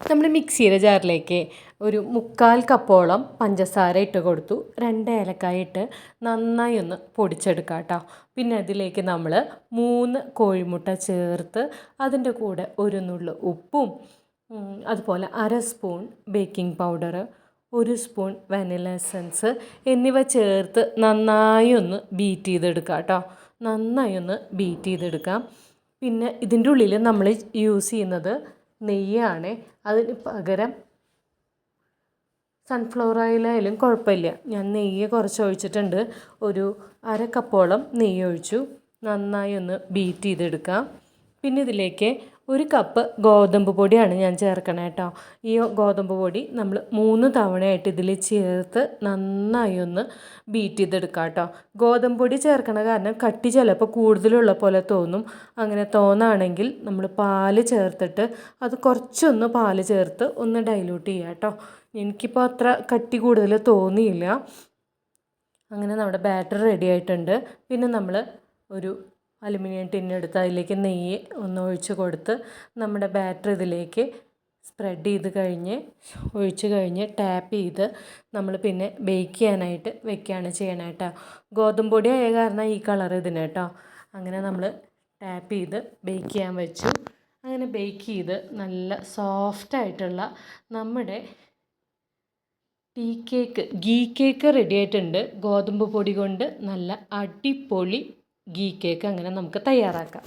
നമ്മൾ മിക്സിയുടെ ജാറിലേക്ക് ഒരു മുക്കാൽ കപ്പോളം പഞ്ചസാര ഇട്ട് കൊടുത്തു. രണ്ട് ഏലക്കായ ഇട്ട് നന്നായി ഒന്ന് പൊടിച്ചെടുക്കാം കേട്ടോ. പിന്നെ അതിലേക്ക് നമ്മൾ മൂന്ന് കോഴിമുട്ട ചേർത്ത് അതിന്റെ കൂടെ ഒരു നുള്ളു ഉപ്പും അതുപോലെ അര സ്പൂൺ ബേക്കിംഗ് പൗഡർ ഒരു സ്പൂൺ വനില എസൻസ് എന്നിവ ചേർത്ത് നന്നായി ഒന്ന് ബീറ്റ് ചെയ്തെടുക്കാം കേട്ടോ. നന്നായി ഒന്ന് ബീറ്റ് ചെയ്തെടുക്കാം. പിന്നെ ഇതിന്റെ ഉള്ളിൽ നമ്മൾ യൂസ് ചെയ്യുന്നത് നെയ്യാണ്. അതിന് പകരം സൺഫ്ലവർ ഓയിലായാലും കുഴപ്പമില്ല. ഞാൻ നെയ്യ് കുറച്ച് ഒഴിച്ചിട്ടുണ്ട്. ഒരു അര കപ്പോളം നെയ്യ് ഒഴിച്ചു നന്നായി ഒന്ന് ബീറ്റ് ചെയ്തെടുക്കാം. പിന്നെ ഇതിലേക്ക് ഒരു കപ്പ് ഗോതമ്പ് പൊടിയാണ് ഞാൻ ചേർക്കണേ കേട്ടോ. ഈ ഗോതമ്പ് പൊടി നമ്മൾ മൂന്ന് തവണയായിട്ട് ഇതിൽ ചേർത്ത് നന്നായി ഒന്ന് ബീറ്റ് ചെയ്തെടുക്കാം കേട്ടോ. ഗോതമ്പ് പൊടി ചേർക്കണ കാരണം കട്ടി ചിലപ്പോൾ കൂടുതലുള്ള പോലെ തോന്നും. അങ്ങനെ തോന്നുകയാണെങ്കിൽ നമ്മൾ പാൽ ചേർത്തിട്ട് അത് കുറച്ചൊന്ന് പാൽ ചേർത്ത് ഒന്ന് ഡൈലൂട്ട് ചെയ്യുക കേട്ടോ. എനിക്കിപ്പോൾ അത്ര കട്ടി കൂടുതൽ തോന്നിയില്ല. അങ്ങനെ നമ്മുടെ ബാറ്റർ റെഡി ആയിട്ടുണ്ട്. പിന്നെ നമ്മൾ ഒരു അലുമിനിയം ടിന്നെടുത്ത് അതിലേക്ക് നെയ്യ് ഒന്ന് ഒഴിച്ച് കൊടുത്ത് നമ്മുടെ ബാറ്റർ ഇതിലേക്ക് സ്പ്രെഡ് ചെയ്ത് കഴിഞ്ഞ് ഒഴിച്ച് കഴിഞ്ഞ് ടാപ്പ് ചെയ്ത് നമ്മൾ പിന്നെ ബേക്ക് ചെയ്യാനായിട്ട് വെക്കുകയാണ് ചെയ്യണേ കേട്ടോ. ഗോതമ്പ് പൊടി ആയ കാരണം ഈ കളർ ഇതിന് കേട്ടോ. അങ്ങനെ നമ്മൾ ടാപ്പ് ചെയ്ത് ബേക്ക് ചെയ്യാൻ വെച്ചു. അങ്ങനെ ബേക്ക് ചെയ്ത് നല്ല സോഫ്റ്റായിട്ടുള്ള നമ്മുടെ tea cake ghee cake ready ആയിട്ടുണ്ട്. ഗോതമ്പ് പൊടി കൊണ്ട് നല്ല അടിപൊളി ഗീ കേക്ക് അങ്ങനെ നമുക്ക് തയ്യാറാക്കാം.